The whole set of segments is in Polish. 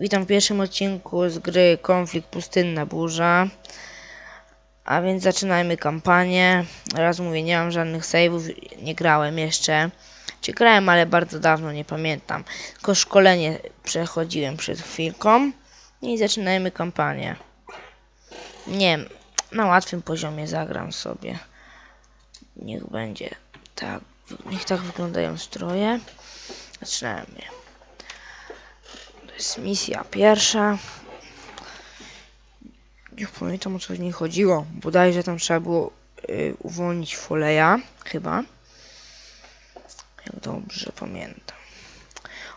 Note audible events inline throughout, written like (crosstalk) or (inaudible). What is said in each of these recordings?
Witam w pierwszym odcinku z gry Konflikt Pustynna Burza. A więc zaczynajmy kampanię. Raz mówię, nie mam żadnych saveów, nie grałem jeszcze. Czy grałem, ale bardzo dawno, nie pamiętam. Tylko szkolenie przechodziłem przed chwilką. I zaczynajmy kampanię. Nie wiem, na łatwym poziomie zagram sobie. Niech będzie tak, niech tak wyglądają stroje. Zaczynajmy. Jest misja pierwsza. Nie pamiętam o co w niej chodziło. Bodajże tam trzeba było y, uwolnić Foleja, chyba. Jak dobrze pamiętam.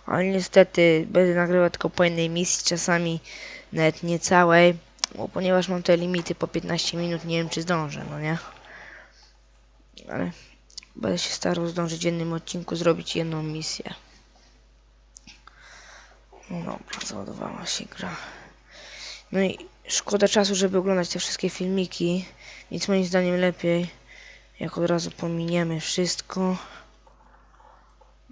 Ale niestety będę nagrywał tylko po jednej misji, czasami nawet nie całej. Bo ponieważ mam te limity po 15 minut, nie wiem czy zdążę, no nie? Ale będę się starał zdążyć w jednym odcinku zrobić jedną misję. Dobra, załadowała się gra. No i szkoda czasu, żeby oglądać te wszystkie filmiki, więc moim zdaniem lepiej, jak od razu pominiemy wszystko.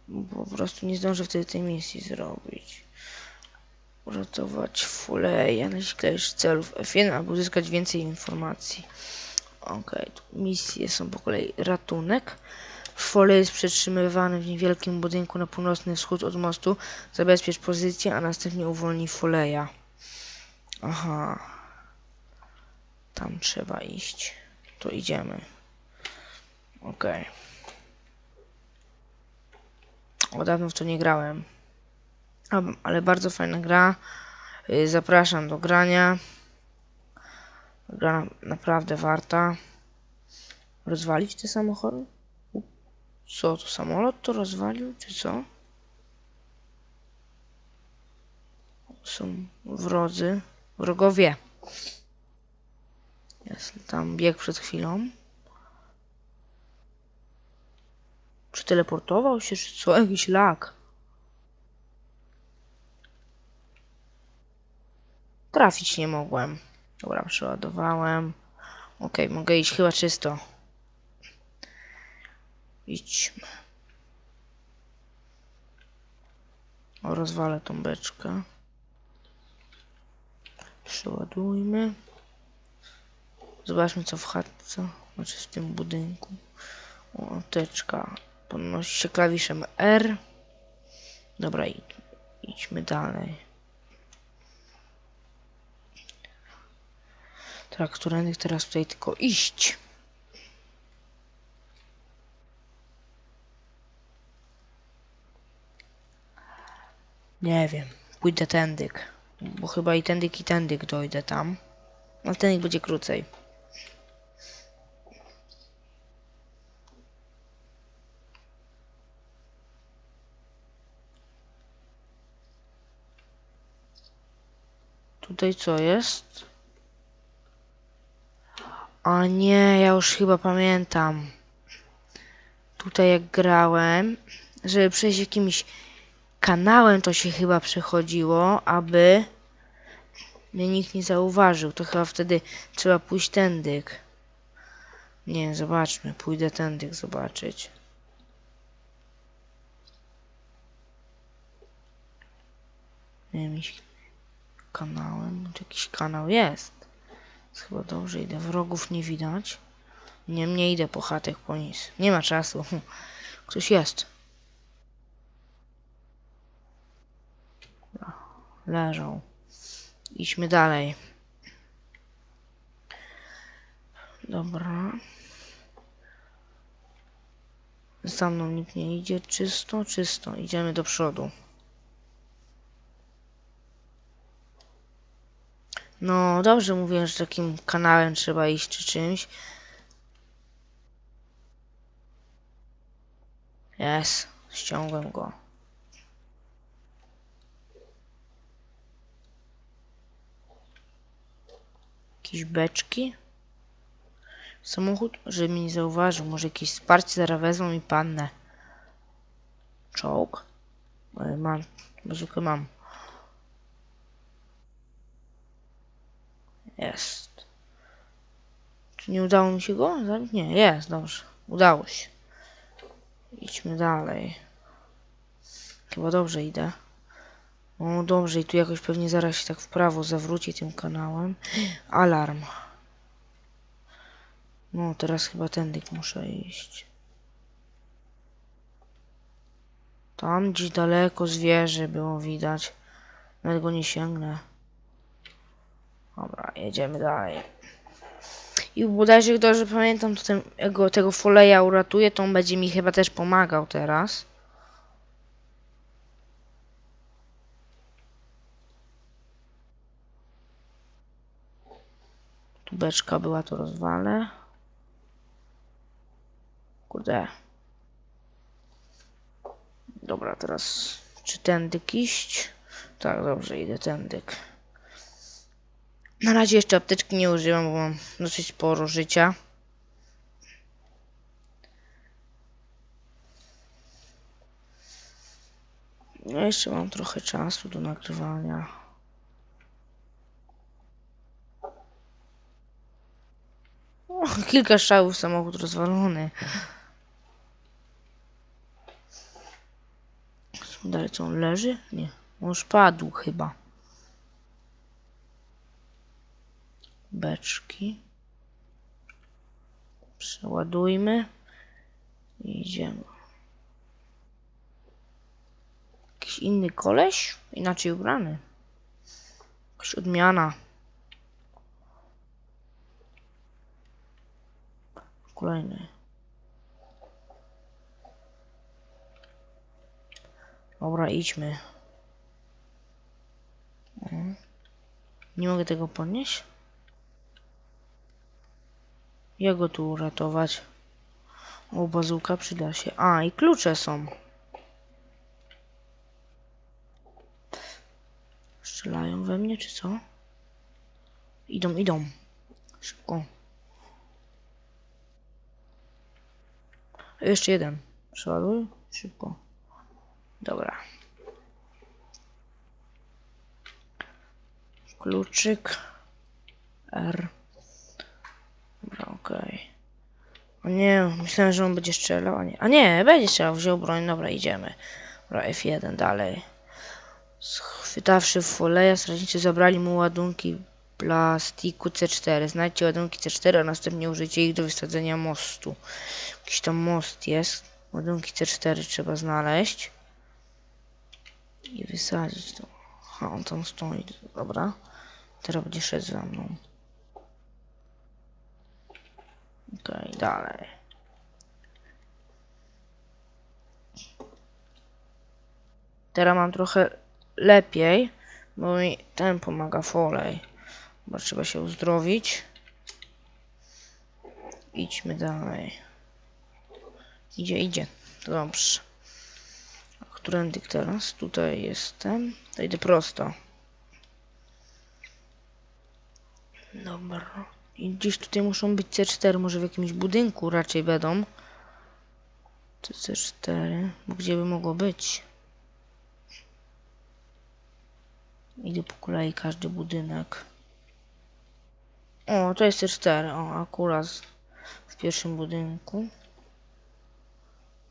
Bo po prostu nie zdążę wtedy tej misji zrobić. Uratować fuleja, naśledzić celów F1 albo uzyskać więcej informacji. Ok, misje są po kolei ratunek. Folej jest przetrzymywany w niewielkim budynku na północny wschód od mostu. Zabezpiecz pozycję, a następnie uwolnij Foleja. Aha. Tam trzeba iść. To idziemy. Ok. Od dawno w to nie grałem. Ale bardzo fajna gra. Y, Zapraszam do grania. Gra naprawdę warta. Rozwalić te samochody? Co, to samolot to rozwalił, czy co? Są wrodzy. Wrogowie. Jest tam bieg przed chwilą. Przeteleportował się, czy co? Jakiś lag. Trafić nie mogłem. Dobra, przeładowałem. Okej, mogę iść chyba czysto. Idźmy. O, rozwalę tą beczkę. Przeładujmy. Zobaczmy co w chatce, znaczy w tym budynku. O, apteczka. Podnosi się klawiszem R. Dobra, idź, idźmy dalej. Którędy teraz tutaj tylko iść. Nie wiem, pójdę tędyk. Bo chyba i tędyk i tędyk dojdę tam. Ale tędyk będzie krócej. Tutaj co jest? A nie, ja już chyba pamiętam. Tutaj jak grałem, żeby przejść jakimś kanałem to się chyba przechodziło, aby mnie nikt nie zauważył. To chyba wtedy trzeba pójść tędyk. Nie, zobaczmy. Pójdę tędyk zobaczyć. Nie wiem, kanałem. Czy jakiś kanał jest? Jest chyba dobrze idę. Wrogów nie widać. Nie, nie idę po chatek po nic. Nie ma czasu. (laughs) Ktoś jest. Leżą. Idźmy dalej. Dobra. Za mną nikt nie idzie. Czysto, czysto. Idziemy do przodu. No, dobrze mówiłem, że takim kanałem trzeba iść czy czymś. Jest. Ściągłem go. Jakieś beczki. Samochód, żeby mnie nie zauważył. Może jakieś wsparcie zaraz wezmą i pannę. Czołg? Ale mam. Bazukę mam. Jest. Czy nie udało mi się go? Nie, jest, dobrze. Udało się. Idźmy dalej. Chyba dobrze idę. O, dobrze, i tu jakoś pewnie zaraz się tak w prawo zawróci tym kanałem. Alarm. No, teraz chyba tędy muszę iść. Tam gdzieś daleko zwierzę było widać. Nawet go nie sięgnę. Dobra, jedziemy dalej. I bodajże, dobrze pamiętam, to ten, jak go, tego foleja uratuje, to on będzie mi chyba też pomagał teraz. Beczka była, to rozwalę. Kurde. Dobra, teraz czy tędyk iść? Tak, dobrze, idę tędyk. Na razie jeszcze apteczki nie używam, bo mam dosyć sporo życia. No jeszcze mam trochę czasu do nagrywania. Kilka strzałów, samochód rozwalony. Dalej co on leży? Nie. On już padł chyba. Beczki. Przeładujmy. I idziemy. Jakiś inny koleś? Inaczej ubrany. Jakaś odmiana. Kolejny. Dobra, idźmy. O. Nie mogę tego podnieść? Jak go tu uratować? O, bazuka przyda się. A, i klucze są. Strzelają we mnie, czy co? Idą, idą. Szybko. Jeszcze jeden. Przeładuj. Szybko. Dobra. Kluczyk. R. Dobra, okej. O nie, myślałem, że on będzie strzelał, a nie. A nie, będzie strzelał, wziął broń, dobra, idziemy. Dobra, F1 dalej. Schwytawszy foleja, strażnicy zabrali mu ładunki plastiku C4. Znajdźcie ładunki C4, a następnie użyjcie ich do wysadzenia mostu. Jakiś tam most jest. Ładunki C4 trzeba znaleźć. I wysadzić to. A on tam stoi. Dobra. Teraz będzie szedł za mną. Okej, dalej. Teraz mam trochę lepiej, bo mi ten pomaga folej. Bo trzeba się uzdrowić. Idźmy dalej. Idzie, idzie. Dobrze. Którędy teraz? Tutaj jestem. To idę prosto. Dobra. I gdzieś tutaj muszą być C4, może w jakimś budynku raczej będą. To C4, bo gdzie by mogło być? Idę po kolei każdy budynek. O, to jest C4, o, akurat w pierwszym budynku.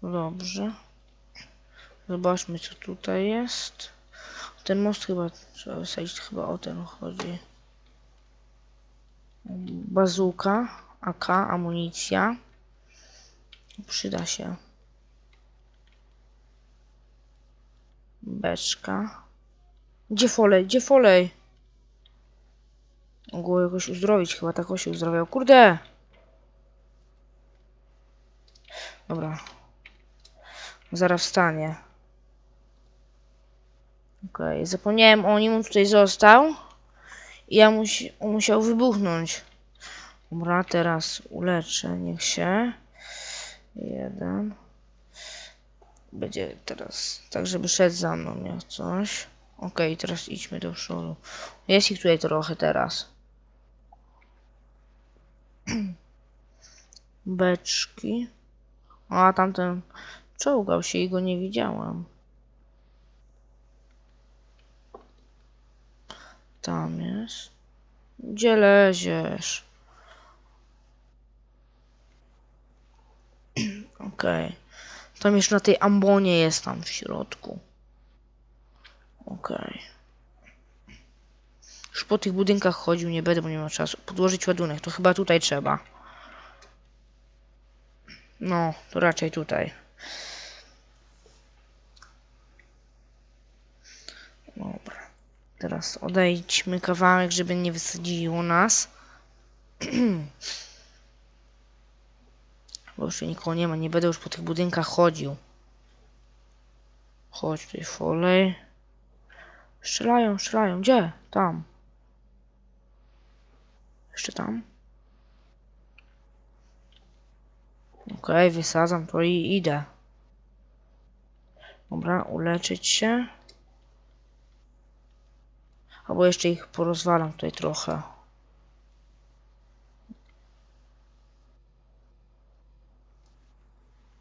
Dobrze. Zobaczmy co tutaj jest. Ten most chyba trzeba wysadzić, chyba o ten chodzi. Bazuka, AK, amunicja. Przyda się. Beczka. Gdzie folej? Gdzie folej? Mogło jakoś uzdrowić, chyba tak się uzdrawiał. Kurde! Dobra. Zaraz wstanie. Okej, okay. zapomniałem o nim, on tutaj został. I ja musi, musiał wybuchnąć. Dobra, teraz uleczę, niech się. Jeden. Będzie teraz tak, żeby szedł za mną, miał coś. Okej, okay, teraz idźmy do przodu. Jest ich tutaj trochę teraz. (clears throat) Beczki. A tamten czołgał się i go nie widziałam. Tam jest. Gdzie leziesz? (clears throat) Okej. Okay. Tam jeszcze na tej ambonie jest tam w środku. Okej. Już po tych budynkach chodził, nie będę, bo nie ma czasu. Podłożyć ładunek, to chyba tutaj trzeba. No, to raczej tutaj. Dobra. Teraz odejdźmy kawałek, żeby nie wysadziło nas. (clears throat) Bo już nikogo nie ma, nie będę już po tych budynkach chodził. Chodź tutaj folej. Strzelają, strzelają. Gdzie? Tam. Jeszcze tam. Okej, wysadzam to i idę. Dobra, uleczyć się. Albo jeszcze ich porozwalam tutaj trochę.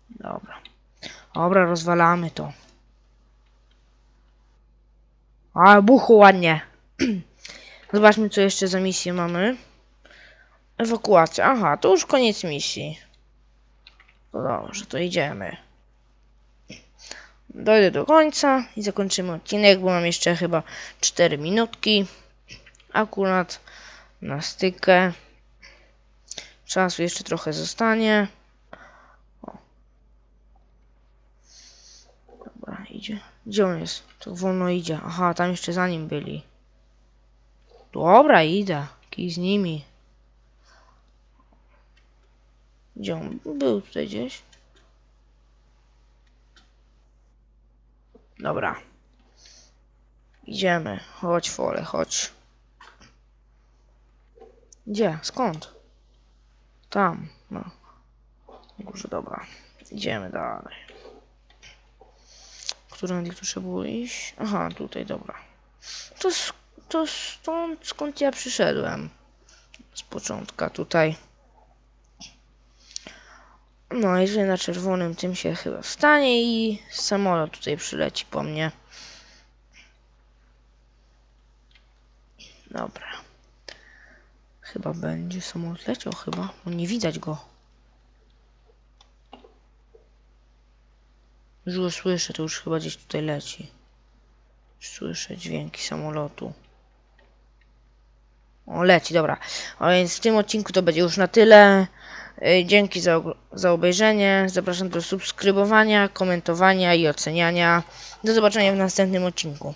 Dobra. Dobra, rozwalamy to. A, buchu ładnie. (clears throat) Zobaczmy, co jeszcze za misję mamy. Ewakuacja. Aha, to już koniec misji. No dobrze, to idziemy. Dojdę do końca i zakończymy odcinek, bo mam jeszcze chyba 4 minutki. Akurat na stykę. Czasu jeszcze trochę zostanie. O. Dobra, idzie. Gdzie on jest? To wolno idzie. Aha, tam jeszcze za nim byli. Dobra, idę. Kij z nimi. Gdzie on? Był tutaj gdzieś. Dobra. Idziemy. Chodź, Fole, chodź. Gdzie? Skąd? Tam. No. Górze, dobra. Idziemy dalej. Którędy tu trzeba było iść? Aha, tutaj, dobra. To, to stąd, skąd ja przyszedłem. Z początka tutaj. No i tutaj na czerwonym tym się chyba wstanie i samolot tutaj przyleci po mnie. Dobra. Chyba będzie samolot leciał chyba, bo nie widać go. Już go słyszę, to już chyba gdzieś tutaj leci. Słyszę dźwięki samolotu. O, leci, dobra. A więc w tym odcinku to będzie już na tyle. Y, Dzięki za, za obejrzenie. Zapraszam do subskrybowania, komentowania i oceniania. Do zobaczenia w następnym odcinku.